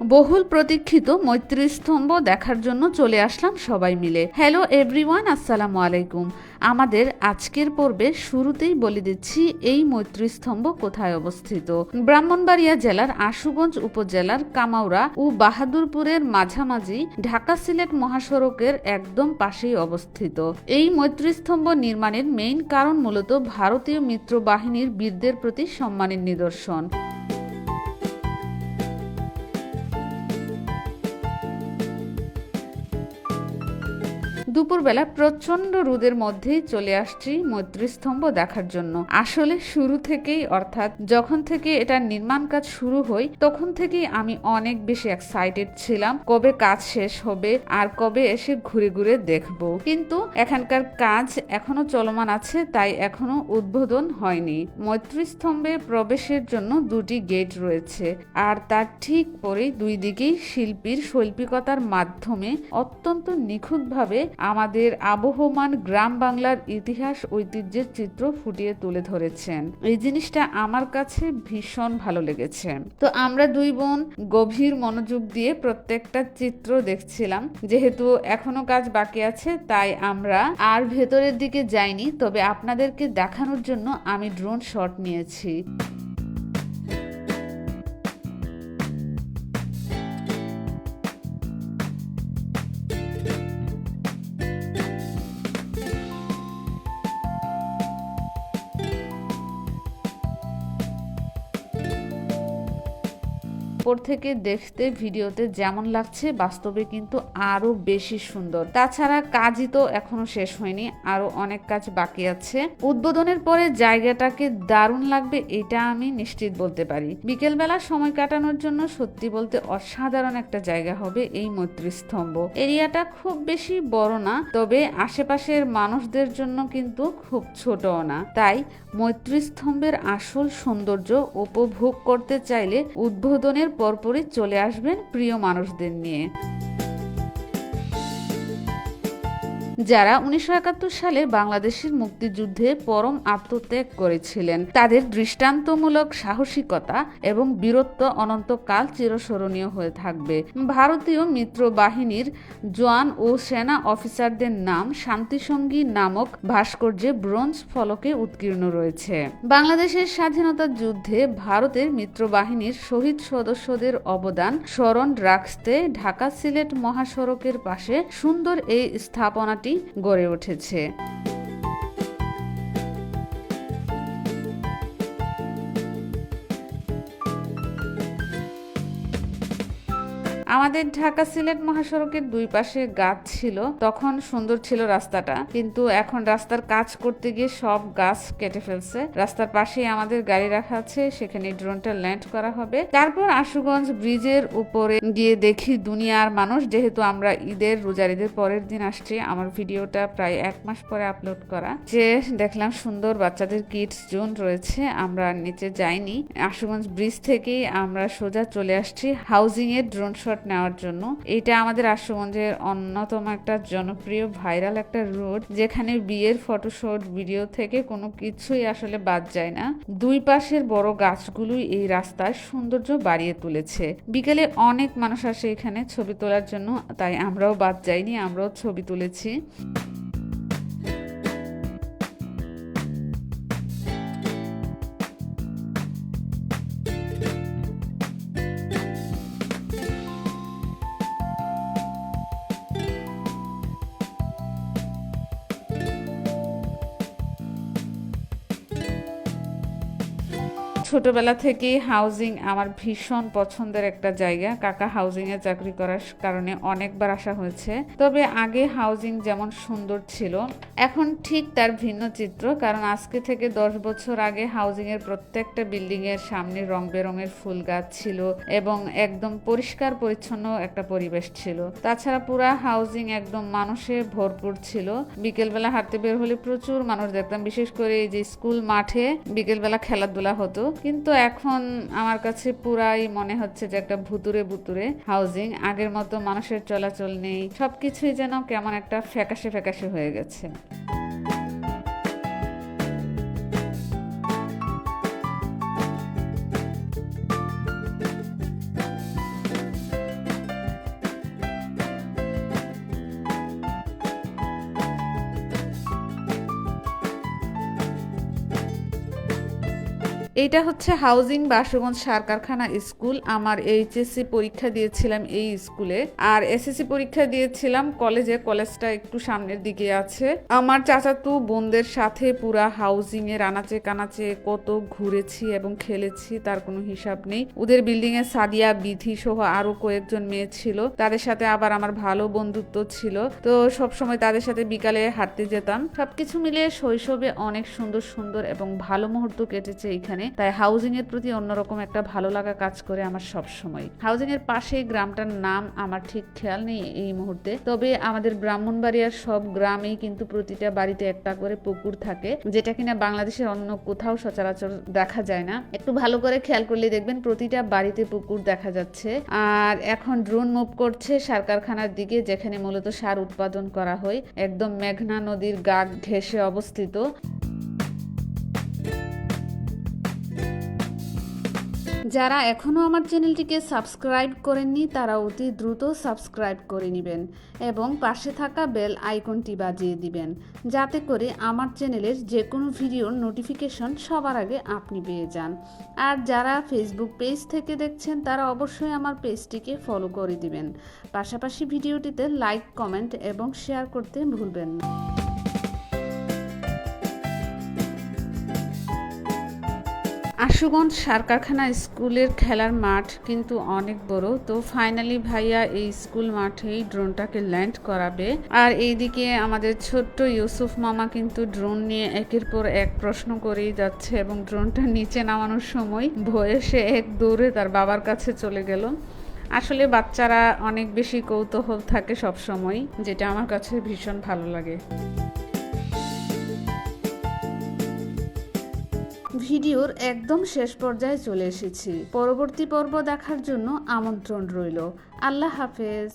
বহুল প্রতীক্ষিত মৈত্রী স্তম্ভ দেখার জন্য চলে আসলাম সবাই মিলে। হ্যালো এভরিওয়ান আসসালামু আলাইকুম। আমাদের আজকের পর্বে শুরুতেই বলে দিচ্ছি, এই মৈত্রী স্তম্ভ কোথায় অবস্থিত? ব্রাহ্মণবাড়িয়া জেলার আশুগঞ্জ উপজেলার কামাউরা ও বাহাদুরপুরের মাঝামাঝি ঢাকা সিলেট মহাসড়কের একদম পাশেই অবস্থিত। এই মৈত্রী স্তম্ভ নির্মাণের মেইন কারণ মূলত ভারতীয় মিত্র বাহিনীর বীরদের প্রতি সম্মানের নিদর্শন। দুপুরবেলা প্রচণ্ড রোদের মধ্যেই চলে আসছি মৈত্রীস্তম্ভ দেখার জন্য। আসলে শুরু থেকেই, অর্থাৎ যখন থেকে এটার নির্মাণ কাজ শুরু হয় তখন থেকেই আমি অনেক বেশি এক্সাইটেড ছিলাম, কবে কাজ শেষ হবে আর কবে এসে ঘুরে ঘুরে দেখব। কিন্তু এখানকার কাজ এখনও চলমান আছে, তাই এখনও উদ্বোধন হয়নি। মৈত্রীস্তম্ভে প্রবেশের জন্য দুটি গেট রয়েছে, আর তার ঠিক পরে দুই দিকেই শিল্পীর শৈল্পিকতার মাধ্যমে অত্যন্ত নিখুঁতভাবে আমাদের আবহমান গ্রাম বাংলার ইতিহাস ঐতিহ্যের চিত্র ফুটিয়ে তুলে ধরেছেন। এই জিনিসটা আমার কাছে ভীষণ ভালো লেগেছে। তো আমরা দুই বোন গভীর মনোযোগ দিয়ে প্রত্যেকটা চিত্র দেখছিলাম। যেহেতু এখনও কাজ বাকি আছে, তাই আমরা আর ভেতরের দিকে যাইনি, তবে আপনাদেরকে দেখানোর জন্য আমি ড্রোন শট নিয়েছি। উপর থেকে দেখতে ভিডিওতে যেমন লাগছে, বাস্তবে কিন্তু আরও বেশি সুন্দর। তাছাড়া কাজই তো এখনও শেষ হয়নি আরও অনেক কাজ বাকি আছে। উদ্বোধনের পরে জায়গাটাকে দারুণ লাগবে এটা আমি নিশ্চিত বলতে পারি। বিকেলবেলা সময় কাটানোর জন্য সত্যি বলতে অসাধারণ একটা জায়গা হবে এই মৈত্রী স্তম্ভ এরিয়াটা খুব বেশি বড় না, তবে আশেপাশের মানুষদের জন্য কিন্তু খুব ছোটও না। তাই মৈত্রী স্তম্ভের আসল সৌন্দর্য উপভোগ করতে চাইলে উদ্বোধনের পরপরই চলে আসবেন প্রিয় মানুষদের নিয়ে। যারা উনিশশো একাত্তর সালে বাংলাদেশের মুক্তিযুদ্ধে পরম আত্মত্যাগ করেছিলেন। তাদের দৃষ্টান্তমূলক সাহসিকতা এবং বীরত্ব অনন্তকাল চিরস্মরণীয় হয়ে থাকবে। ভারতীয় মিত্র বাহিনীর জোয়ান ও সেনা অফিসারদের নাম শান্তিসঙ্গী নামক ভাস্কর্যে ব্রোঞ্জ ফলকে উৎকীর্ণ রয়েছে। বাংলাদেশের স্বাধীনতা যুদ্ধে ভারতের মিত্র বাহিনীর শহীদ সদস্যদের অবদান স্মরণ রাখতে ঢাকা সিলেট মহাসড়কের পাশে সুন্দর এই স্থাপনাটি গড়ে উঠেছে। আমাদের ঢাকা সিলেট মহাসড়কের দুই পাশে গাছ ছিল, তখন সুন্দর ছিল রাস্তাটা। কিন্তু এখন রাস্তার কাজ করতে গিয়ে সব গাছ কেটে ফেলছে। রাস্তার পাশেই আমাদের গাড়ি রাখা আছে, সেখানে ড্রোনটা ল্যান্ড করা হবে। তারপর আশুগঞ্জ ব্রিজের উপরে গিয়ে দেখি দুনিয়ার মানুষ, যেহেতু আমরা ঈদের, রোজার ঈদের পরের দিন আসছি। আমার ভিডিওটা প্রায় এক মাস পরে আপলোড করা। যে দেখলাম সুন্দর বাচ্চাদের কিডস জোন রয়েছে, আমরা নিচে যাইনি। আশুগঞ্জ ব্রিজ থেকেই আমরা সোজা চলে আসছি। হাউজিং এর ড্রোন শট নেওয়ার জন্য। এটা আমাদের আশুগঞ্জের অন্যতম একটা জনপ্রিয় ভাইরাল একটা রোড, যেখানে বিয়ের ফটোশুট, ভিডিও থেকে কোনো কিছুই আসলে বাদ যায় না। দুই পাশের বড় গাছগুলোই এই রাস্তার সৌন্দর্য বাড়িয়ে তুলেছে। বিকেলে অনেক মানুষ আসে এখানে ছবি তোলার জন্য, তাই আমরাও বাদ যাইনি, আমরাও ছবি তুলেছি। ছোটবেলা থেকেই হাউজিং আমার ভীষণ পছন্দের একটা জায়গা। কাকা হাউজিং এ চাকরি করার কারণে অনেকবার আসা হয়েছে। তবে আগে হাউজিং যেমন সুন্দর ছিল, এখন ঠিক তার ভিন্ন চিত্র। কারণ আজকে থেকে দশ বছর আগে হাউজিং এর প্রত্যেকটা বিল্ডিং এর সামনে রং বেরঙের ফুল গাছ ছিল এবং একদম পরিষ্কার পরিচ্ছন্ন একটা পরিবেশ ছিল। তাছাড়া পুরা হাউজিং একদম মানুষে ভরপুর ছিল। বিকেলবেলা হাঁটতে বের হলে প্রচুর মানুষ দেখতাম। বিশেষ করে এই যে স্কুল মাঠে বিকেলবেলা খেলাধুলা হতো। কিন্তু এখন আমার কাছে পুরাই মনে হচ্ছে যে একটা ভুতুরে ভুতুরে হাউজিং আগের মতো মানুষের চলাচল নেই, সবকিছুই যেন কেমন একটা ফ্যাকাশে ফ্যাকাশে হয়ে গেছে। এইটা হচ্ছে হাউজিং বাসগঞ্জ সার কারখানা স্কুল। আমার এইচএসসি পরীক্ষা দিয়েছিলাম এই স্কুলে। আর এসএসসি পরীক্ষা দিয়েছিলাম কলেজে, কলেজটা একটু সামনের দিকে আছে। আমার চাচাতু বোনদের সাথে পুরা হাউজিং এর আনাচে কানাচে কত ঘুরেছি এবং খেলেছি, তার কোনো হিসাব নেই। ওদের বিল্ডিং এ সাদিয়া বিধি সহ আরও কয়েকজন মেয়ে ছিল। তাদের সাথে আবার আমার ভালো বন্ধুত্ব ছিল। তো সব সময় তাদের সাথে বিকালে হাঁটতে যেতাম। সবকিছু মিলিয়ে শৈশবে অনেক সুন্দর সুন্দর এবং ভালো মুহূর্ত কেটেছে এখানে। তাই হাউজিং এর প্রতি অন্যরকম একটা ভালো লাগা কাজ করে আমার সব সময় হাউজিং এর পাশে গ্রামটার নাম আমার ঠিক খেয়াল নেই এই মুহূর্তে। তবে আমাদের ব্রাহ্মণবাড়িয়ার সব গ্রামেই কিন্তু প্রতিটা বাড়িতে একটা করে পুকুর থাকে, যেটা কিনা বাংলাদেশের অন্য কোথাও সচরাচর দেখা যায় না। একটু ভালো করে খেয়াল করলে দেখবেন প্রতিটা বাড়িতে পুকুর দেখা যাচ্ছে। আর এখন ড্রোন মুভ করছে সার কারখানার দিকে, যেখানে মূলত সার উৎপাদন করা হয়। একদম মেঘনা নদীর গা ঘেঁষে অবস্থিত। যারা এখনও আমার চ্যানেলটিকে সাবস্ক্রাইব করেননি, তারা অতি দ্রুত সাবস্ক্রাইব করে নেবেন এবং পাশে থাকা বেল আইকনটি বাজিয়ে দিবেন, যাতে করে আমার চ্যানেলের যে কোনো ভিডিওর নোটিফিকেশন সবার আগে আপনি পেয়ে যান। আর যারা ফেসবুক পেজ থেকে দেখছেন, তারা অবশ্যই আমার পেজটিকে ফলো করে দিবেন। পাশাপাশি ভিডিওটিতে লাইক কমেন্ট এবং শেয়ার করতে ভুলবেন না। আশুগঞ্জ সার কারখানা স্কুলের খেলার মাঠ কিন্তু অনেক বড়। তো ফাইনালি ভাইয়া এই স্কুল মাঠেই ড্রোনটাকে ল্যান্ড করাবে। আর এইদিকে আমাদের ছোট্ট ইউসুফ মামা কিন্তু ড্রোন নিয়ে একের পর এক প্রশ্ন করেই যাচ্ছে এবং ড্রোনটা নিচে নামানোর সময় ভয়ে সে এক দৌড়ে তার বাবার কাছে চলে গেল। আসলে বাচ্চারা অনেক বেশি কৌতূহল থাকে সব সময় যেটা আমার কাছে ভীষণ ভালো লাগে। ভিডিওর একদম শেষ পর্যায়ে চলে এসেছি। পরবর্তী পর্ব দেখার জন্য আমন্ত্রণ রইল। আল্লাহ হাফেজ।